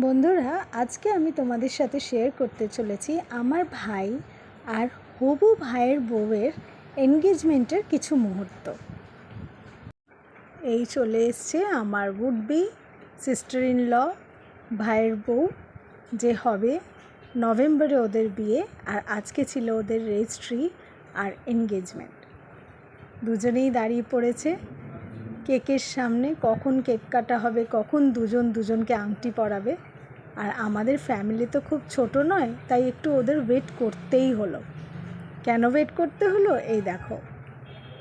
বন্ধুরা, আজকে আমি তোমাদের সাথে শেয়ার করতে চলেছি আমার ভাই আর হবু ভাইয়ের বউয়ের এনগেজমেন্টের কিছু মুহূর্ত। এই চলে এসছে আমার would be sister in law ভাইয়ের বউ, যে হবে নভেম্বরে ওদের বিয়ে আর আজকে ছিল ওদের রেজিস্ট্রি আর এনগেজমেন্ট দুজনেই দাঁড়িয়ে পড়েছে। কেকের সামনে কখন কেক কাটা হবে, কখন দুজন দুজনকে আংটি পরাবে। আর আমাদের ফ্যামিলি তো খুব ছোট নয়, তাই একটু ওদের ওয়েট করতেই হলো। কেন ওয়েট করতে হলো? এই দেখো।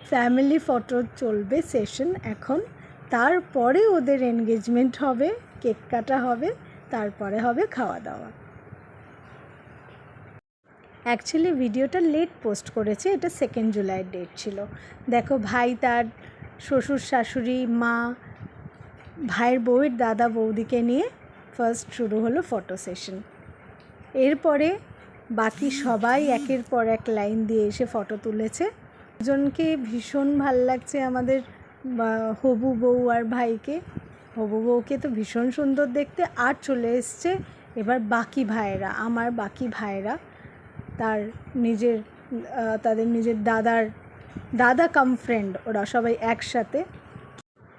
ফ্যামিলি ফটো চলবে সেশন এখন। তারপরে ওদের এনগেজমেন্ট হবে, কেক কাটা হবে, তারপরে হবে খাওয়া দাওয়া। অ্যাকচুয়ালি ভিডিওটা লেট পোস্ট করেছে, এটা সেকেন্ড জুলাইয়ের ডেট ছিল। দেখো ভাই তার শ্বশুর, শাশুড়ি, মা, ভাইয়ের বউয়ের দাদা বৌদিকে নিয়ে ফার্স্ট শুরু হলো ফটো সেশন এরপরে বাকি সবাই একের পর এক লাইন দিয়ে এসে ফটো তুলেছে। দুজনকে ভীষণ ভালো লাগছে আমাদের হবু বউ আর ভাইকে। হবু বউকে তো ভীষণ সুন্দর দেখতে। আর চলে এসছে এবার বাকি ভাইয়েরা, আমার বাকি ভাইয়েরা। তার নিজের তাদের নিজের দাদার দাদা কাম ফ্রেন্ড, ওরা সবাই একসাথে।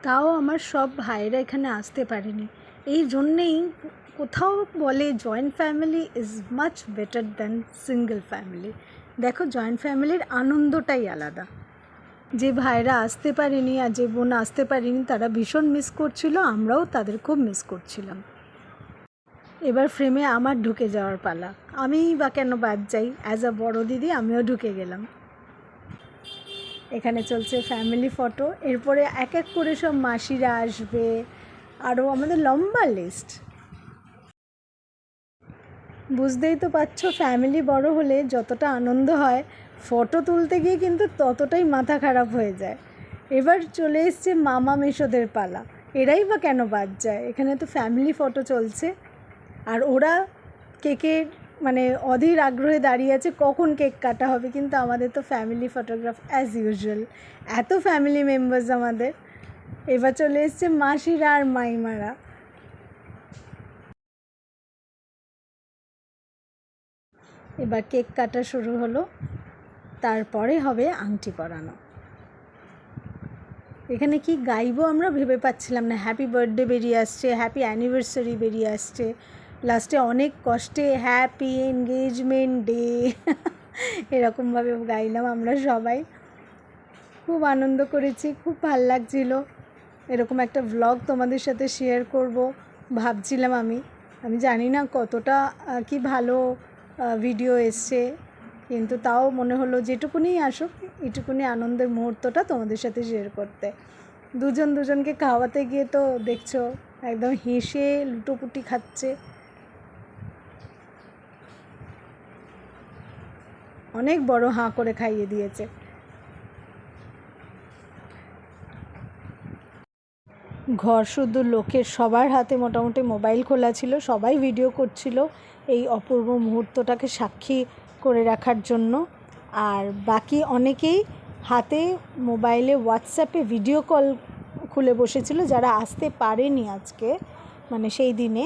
তাও আমার সব ভাইয়েরা এখানে আসতে পারেনি। এই জন্যেই কোথাও বলে joint family is much better than single family দেখো জয়েন্ট ফ্যামিলির আনন্দটাই আলাদা। যে ভাইরা আসতে পারেনি আর যে বোন আসতে পারেনি, তারা ভীষণ মিস করছিল, আমরাও তাদের খুব মিস করছিলাম। এবার ফ্রেমে আমার ঢুকে যাওয়ার পালা। আমিই বা কেন বাদ যাই? অ্যাজ আ বড় দিদি, আমিও ঢুকে গেলাম। এখানে চলছে ফ্যামিলি ফটো এরপরে এক এক করে সব মাসিরা আসবে। আরও আমাদের লম্বা লিস্ট বুঝতেই তো পারছ ফ্যামিলি বড় হলে যতটা আনন্দ হয় ফটো তুলতে গিয়ে কিন্তু ততটাই মাথা খারাপ হয়ে যায়। এবার চলে এসছে মামা মেশোদের পালা। এরাই বা কেন বাদ যায়? এখানে তো ফ্যামিলি ফটো চলছে। আর ওরা কেকের মানে অধীর আগ্রহে দাঁড়িয়ে আছে কখন কেক কাটা হবে, কিন্তু আমাদের তো ফ্যামিলি ফটোগ্রাফ অ্যাজ ইউজুয়াল এত ফ্যামিলি মেম্বার্স আমাদের। এবার চলে এসছে মাসিরা আর মাইমারা। এবার কেক কাটা শুরু হলো। তারপরে হবে আংটি পরানো। এখানে কি গাইবো আমরা ভেবে পাচ্ছিলাম না। হ্যাপি বার্থডে বেরিয়ে আসছে হ্যাপি অ্যানিভার্সারি বেরিয়ে আসছে। লাস্টে অনেক কষ্টে হ্যাপি এনগেজমেন্ট ডে এরকমভাবে গাইলাম আমরা সবাই। খুব আনন্দ করেছি, খুব ভালো লাগছিল। এরকম একটা ভ্লগ তোমাদের সাথে শেয়ার করব, ভাবছিলাম আমি। আমি জানি না কতটা কি ভালো ভিডিও এসছে। কিন্তু তাও মনে হলো যেটুকুনি আসুক, এটুকুনি আনন্দের মুহূর্তটা তোমাদের সাথে শেয়ার করতে। দুজন দুজনকে খাওয়াতে গিয়ে তো দেখছ, একদম হেসে লুটোপুটি খাচ্ছে। অনেক বড় হাঁ করে খাইয়ে দিয়েছে। ঘর শুধু লোকের সবার হাতে মোটামুটি মোবাইল খোলা ছিল, সবাই ভিডিও করছিল এই অপূর্ব মুহূর্তটাকে সাক্ষী করে রাখার জন্য। আর বাকি অনেকেই হাতে মোবাইলে হোয়াটসঅ্যাপে ভিডিও কল খুলে বসেছিল যারা আসতে পারেনি আজকে মানে সেই দিনে।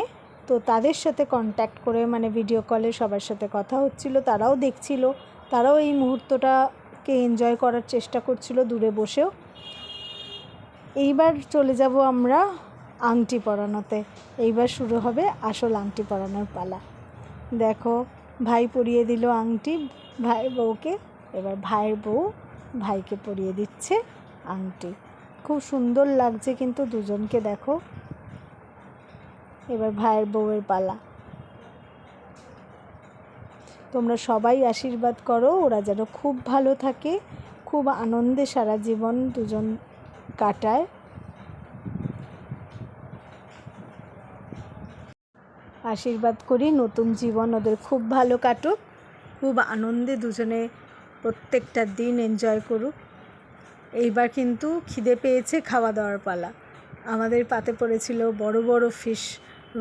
তো তাদের সাথে কন্ট্যাক্ট করে মানে ভিডিও কলে সবার সাথে কথা হচ্ছিল, তারাও দেখছিল তারাও এই মুহূর্তটাকে এনজয় করার চেষ্টা করছিল দূরে বসেও। এইবার চলে যাব আমরা আংটি পরানোতে এইবার শুরু হবে আসল আংটি পরানোর পালা। দেখো, ভাই পরিয়ে দিল আংটি, ভাই বউকে। এবার ভাইয়ের বউ ভাইকে পরিয়ে দিচ্ছে আংটি। খুব সুন্দর লাগছে কিন্তু দুজনকে দেখো। এবার ভাইয়ের বউয়ের পালা। তোমরা সবাই আশীর্বাদ করো, ওরা যেন খুব ভালো থাকে, খুব আনন্দে সারা জীবন দুজন কাটায়। আশীর্বাদ করি, নতুন জীবন ওদের খুব ভালো কাটুক, খুব আনন্দে দুজনে প্রত্যেকটা দিন এনজয় করুক। এইবার কিন্তু খিদে পেয়েছে খাওয়া দাওয়ার পালা। আমাদের পাতে পড়েছিল বড় বড় ফিশ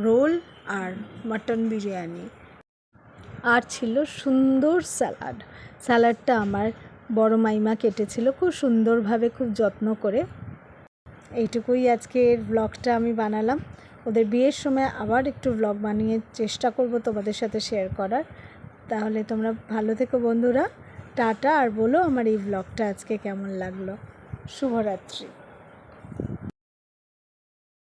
রোল আর মাটন বিরিয়ানি। আর ছিল সুন্দর স্যালাড। স্যালাডটা আমার বড় মাইমা কেটেছিল খুব সুন্দরভাবে, খুব যত্ন করে। এইটুকুই আজকের ব্লগটা আমি বানালাম। ওদের বিয়ের সময় আবার একটু ব্লগ বানিয়ে চেষ্টা করব তোমাদের সাথে শেয়ার করার। তাহলে তোমরা ভালো থেকো বন্ধুরা। টাটা, আর বলো আমার এই ব্লগটা আজকে কেমন লাগল। শুভরাত্রি।